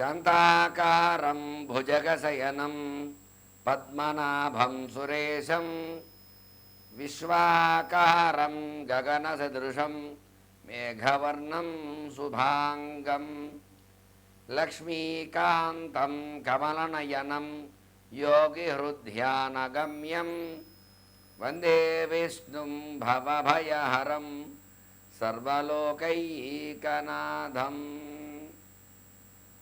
శాంతాకారం భుజగశయనం పద్మనాభం సురేశం విశ్వాకారం గగనసదృశం మేఘవర్ణం శుభాంగం లక్ష్మీకాంతం కమలనయనం యోగిహృద్ధ్యానగమ్యం వందే విష్ణుం భవభయహరం సర్వలోకైకనాథం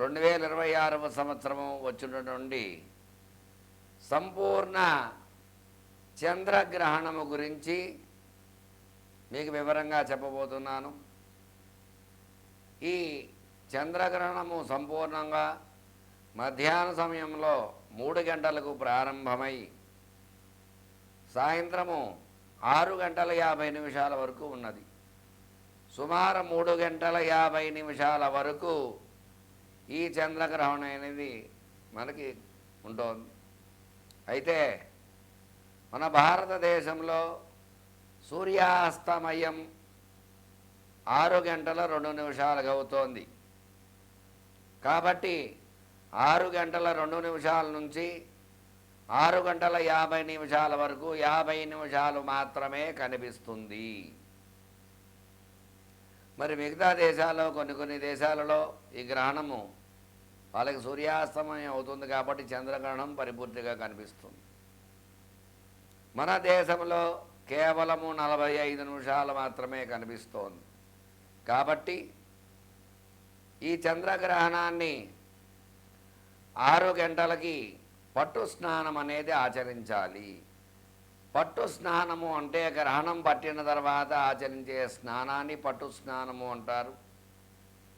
రెండు వేల ఇరవై ఆరవ సంవత్సరము వచ్చినటువంటి సంపూర్ణ చంద్రగ్రహణము గురించి మీకు వివరంగా చెప్పబోతున్నాను. ఈ చంద్రగ్రహణము సంపూర్ణంగా మధ్యాహ్న సమయంలో మూడు గంటలకు ప్రారంభమై సాయంత్రము ఆరు గంటల యాభై నిమిషాల వరకు ఉన్నది. సుమారు మూడు గంటల యాభై నిమిషాల వరకు ఈ చంద్రగ్రహణం అనేది మనకి ఉంటుంది. అయితే మన భారతదేశంలో సూర్యాస్తమయం ఆరు గంటల రెండు నిమిషాలుగా అవుతోంది కాబట్టి ఆరు గంటల రెండు నిమిషాల నుంచి ఆరు గంటల యాభై నిమిషాల వరకు యాభై నిమిషాలు మాత్రమే కనిపిస్తుంది. మరి మిగతా దేశాల్లో కొన్ని కొన్ని దేశాలలో ఈ గ్రహణము వాళ్ళకి సూర్యాస్తమయం అవుతుంది కాబట్టి చంద్రగ్రహణం పరిపూర్తిగా కనిపిస్తుంది. మన దేశంలో కేవలము నలభై ఐదు నిమిషాలు మాత్రమే కనిపిస్తోంది. కాబట్టి ఈ చంద్రగ్రహణాన్ని ఆరు గంటలకి పట్టు స్నానం అనేది ఆచరించాలి. పట్టు స్నానము అంటే గ్రహణం పట్టిన తర్వాత ఆచరించే స్నానాన్ని పట్టు స్నానము అంటారు.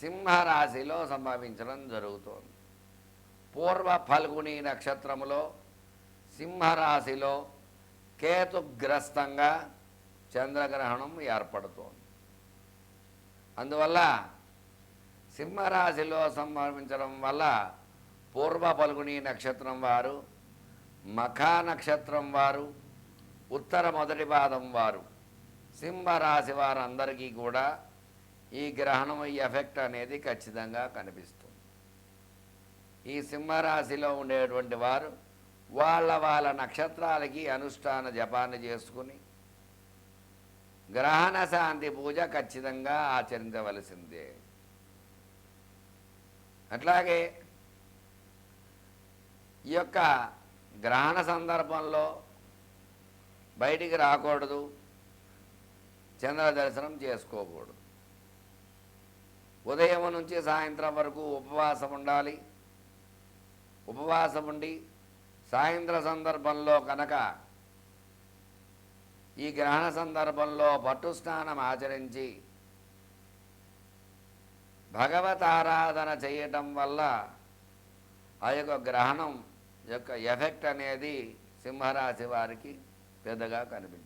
సింహరాశిలో సంభవించడం జరుగుతోంది. పూర్వ ఫల్గుని నక్షత్రములో సింహరాశిలో కేతుగ్రస్తంగా చంద్రగ్రహణం ఏర్పడుతోంది. అందువల్ల సింహరాశిలో సంభవించడం వల్ల పూర్వ ఫల్గుని నక్షత్రం వారు మఖా నక్షత్రం వారు ఉత్తర మొదటి పాదం వారు సింహరాశి వారందరికీ కూడా ఈ గ్రహణం ఈ ఎఫెక్ట్ అనేది ఖచ్చితంగా కనిపిస్తుంది. ఈ సింహరాశిలో ఉండేటువంటి వారు వాళ్ళ వాళ్ళ నక్షత్రాలకి అనుష్ఠాన జపాన్ని చేసుకుని గ్రహణ శాంతి పూజ ఖచ్చితంగా ఆచరించవలసిందే. అట్లాగే ఈ యొక్క గ్రహణ సందర్భంలో బయటికి రాకూడదు. చంద్ర దర్శనం చేసుకోకూడదు. ఉదయం నుంచి సాయంత్రం వరకు ఉపవాసం ఉండాలి. ఉపవాసం ఉండి సాయంత్ర సందర్భంలో కనుక ఈ గ్రహణ సందర్భంలో పట్టు స్నానం ఆచరించి భగవత్ ఆరాధన చేయటం వల్ల ఆ యొక్క గ్రహణం యొక్క ఎఫెక్ట్ అనేది సింహరాశి వారికి పెద్దగా కనిపించింది.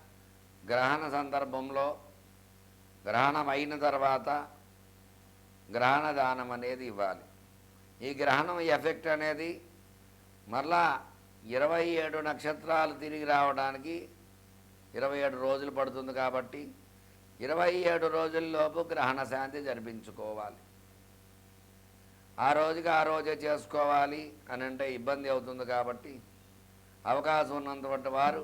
గ్రహణ సందర్భంలో గ్రహణం అయిన తర్వాత గ్రహణ దానం అనేది ఇవ్వాలి. ఈ గ్రహణం ఎఫెక్ట్ అనేది మరలా ఇరవై ఏడు నక్షత్రాలు తిరిగి రావడానికి ఇరవై ఏడు రోజులు పడుతుంది కాబట్టి ఇరవై ఏడు రోజుల్లోపు గ్రహణ శాంతి జరిపించుకోవాలి. ఆ రోజుకి ఆ రోజే చేసుకోవాలి అని అంటే ఇబ్బంది అవుతుంది కాబట్టి అవకాశం ఉన్నటువంటి వారు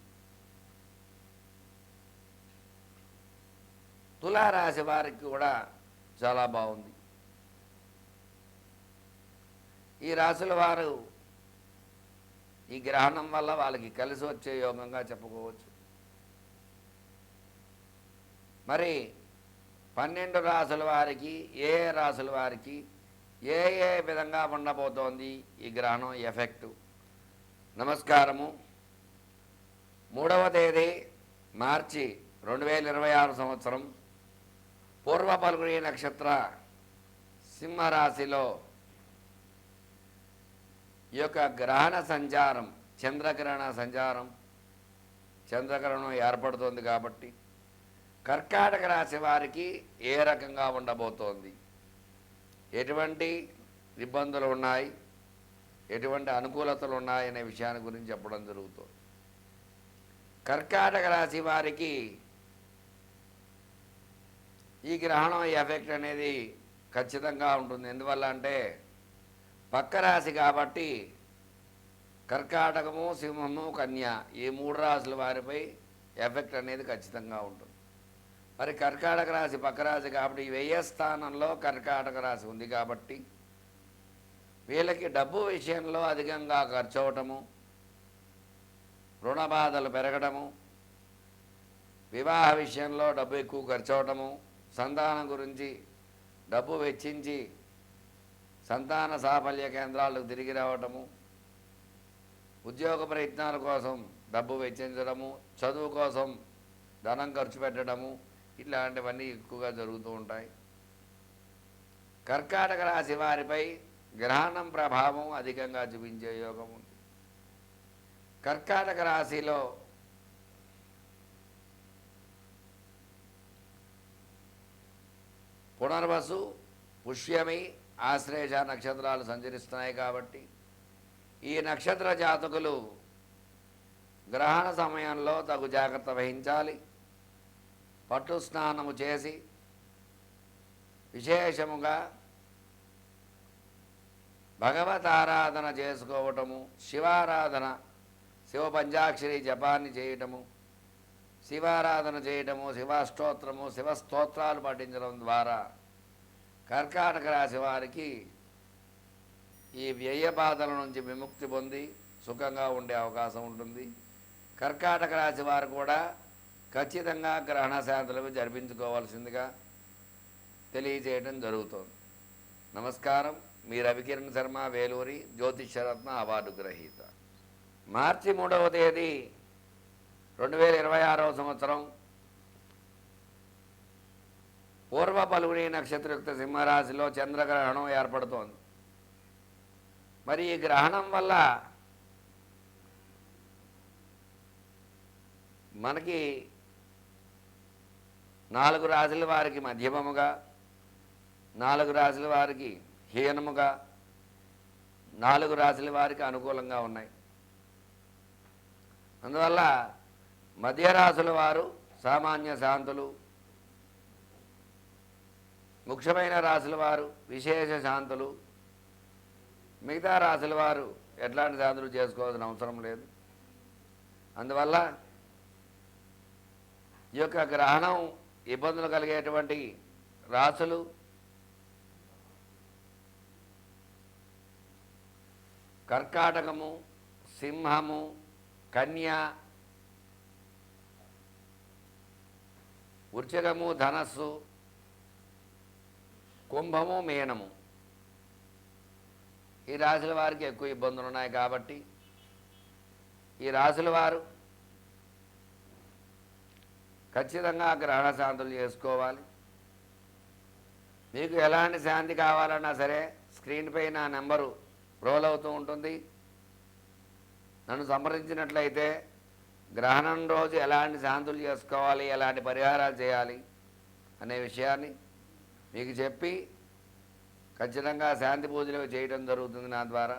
తులారాశి వారికి కూడా చాలా బాగుంది. ఈ రాశుల వారు ఈ గ్రహణం వల్ల వాళ్ళకి కలిసి వచ్చే యోగంగా చెప్పుకోవచ్చు. మరి పన్నెండు రాసుల వారికి ఏ ఏ రాసుల వారికి ఏ ఏ విధంగా ఉండబోతోంది ఈ గ్రహణం ఎఫెక్టు? నమస్కారము. మూడవ తేదీ మార్చి రెండు వేల ఇరవై ఆరు సంవత్సరం. పూర్వ పల్గుని నక్షత్ర సింహరాశిలో ఈ యొక్క గ్రహణ సంచారం చంద్రగ్రహణ సంచారం చంద్రగ్రహణం ఏర్పడుతోంది కాబట్టి కర్కాటక రాశి వారికి ఏ రకంగా ఉండబోతోంది? ఎటువంటి ఇబ్బందులు ఉన్నాయి? ఎటువంటి అనుకూలతలు ఉన్నాయనే విషయాన్ని గురించి చెప్పడం జరుగుతుంది. కర్కాటక రాశి వారికి ఈ గ్రహణం ఎఫెక్ట్ అనేది ఖచ్చితంగా ఉంటుంది. ఎందువల్ల అంటే పక్క రాశి కాబట్టి కర్కాటకము సింహము కన్య ఈ మూడు రాశుల వారిపై ఎఫెక్ట్ అనేది ఖచ్చితంగా ఉంటుంది. మరి కర్కాటక రాశి పక్క రాశి కాబట్టి వ్యయ స్థానంలో కర్కాటక రాశి ఉంది కాబట్టి వీళ్ళకి డబ్బు విషయంలో అధికంగా ఖర్చు అవటము రుణ బాధలు పెరగడము వివాహ విషయంలో డబ్బు ఎక్కువ ఖర్చు అవటము సంతానం గురించి డబ్బు వెచ్చించి సంతాన సాఫల్య కేంద్రాలకు తిరిగి రావటము ఉద్యోగ ప్రయత్నాల కోసం డబ్బు వెచ్చించడము చదువు కోసం ధనం ఖర్చు పెట్టడము ఇట్లాంటివన్నీ ఎక్కువగా జరుగుతూ ఉంటాయి. కర్కాటక రాశి వారిపై గ్రహణం ప్రభావం అధికంగా చూపించే యోగం ఉంది. కర్కాటక రాశిలో పునర్వసు పుష్యమి ఆశ్రయజ నక్షత్రాలు సంచరిస్తున్నాయి కాబట్టి ఈ నక్షత్ర జాతకులు గ్రహణ సమయంలో తగు జాగ్రత్త వహించాలి. పట్టు స్నానము చేసి విశేషముగా భగవత్ ఆరాధన చేసుకోవటము శివారాధన శివ పంచాక్షరి జపాన్ని చేయటము శివారాధన చేయటము శివాష్టోత్రము శివస్తోత్రాలు పఠించడం ద్వారా కర్కాటక రాశి వారికి ఈ వ్యయ బాధల నుంచి విముక్తి పొంది సుఖంగా ఉండే అవకాశం ఉంటుంది. కర్కాటక రాశి వారు కూడా ఖచ్చితంగా గ్రహణ శాంతులకు జరిపించుకోవాల్సిందిగా తెలియజేయడం జరుగుతోంది. నమస్కారం. మీ రవికిరణ్ శర్మ వేలూరి జ్యోతిష్యరత్న అవార్డు గ్రహీత. మార్చి మూడవ తేదీ రెండు వేల ఇరవై ఆరవ సంవత్సరం పూర్వ పలుగుని నక్షత్రయుక్త సింహరాశిలో చంద్రగ్రహణం ఏర్పడుతోంది. మరి ఈ గ్రహణం వల్ల మనకి నాలుగు రాశుల వారికి మధ్యమముగా నాలుగు రాశుల వారికి హీనముగా నాలుగు రాశుల వారికి అనుకూలంగా ఉన్నాయి. అందువల్ల మధ్యరాశుల వారు సామాన్య శాంతులు ముఖ్యమైన రాశుల వారు విశేష శాంతులు మిగతా రాశుల వారు ఎట్లాంటి శాంతులు చేసుకోవాల్సిన అవసరం లేదు. అందువల్ల ఈ యొక్క గ్రహణం ఇబ్బందులు కలిగేటువంటి రాశులు కర్కాటకము సింహము కన్య వృశ్చికము ధనస్సు కుంభము మీనము. ఈ రాశుల వారికి ఎక్కువ ఇబ్బందులు ఉన్నాయి కాబట్టి ఈ రాశుల వారు ఖచ్చితంగా గ్రహణ శాంతులు చేసుకోవాలి. మీకు ఎలాంటి శాంతి కావాలన్నా సరే స్క్రీన్ పై నా నెంబరు రోల్ అవుతూ ఉంటుంది. నన్ను సంప్రదించినట్లయితే గ్రహణం రోజు ఎలాంటి శాంతులు చేసుకోవాలి ఎలాంటి పరిహారాలు చేయాలి అనే విషయాన్ని మీకు చెప్పి ఖచ్చితంగా శాంతి పూజలు చేయడం జరుగుతుంది నా ద్వారా.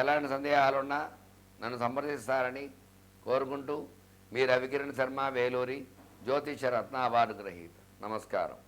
ఎలాంటి సందేహాలున్నా నన్ను సంప్రదిస్తారని కోరుకుంటూ మీ రవికిరణ్ శర్మ వేలూరి జ్యోతిష రత్న అవార్డు గ్రహీత. నమస్కారం.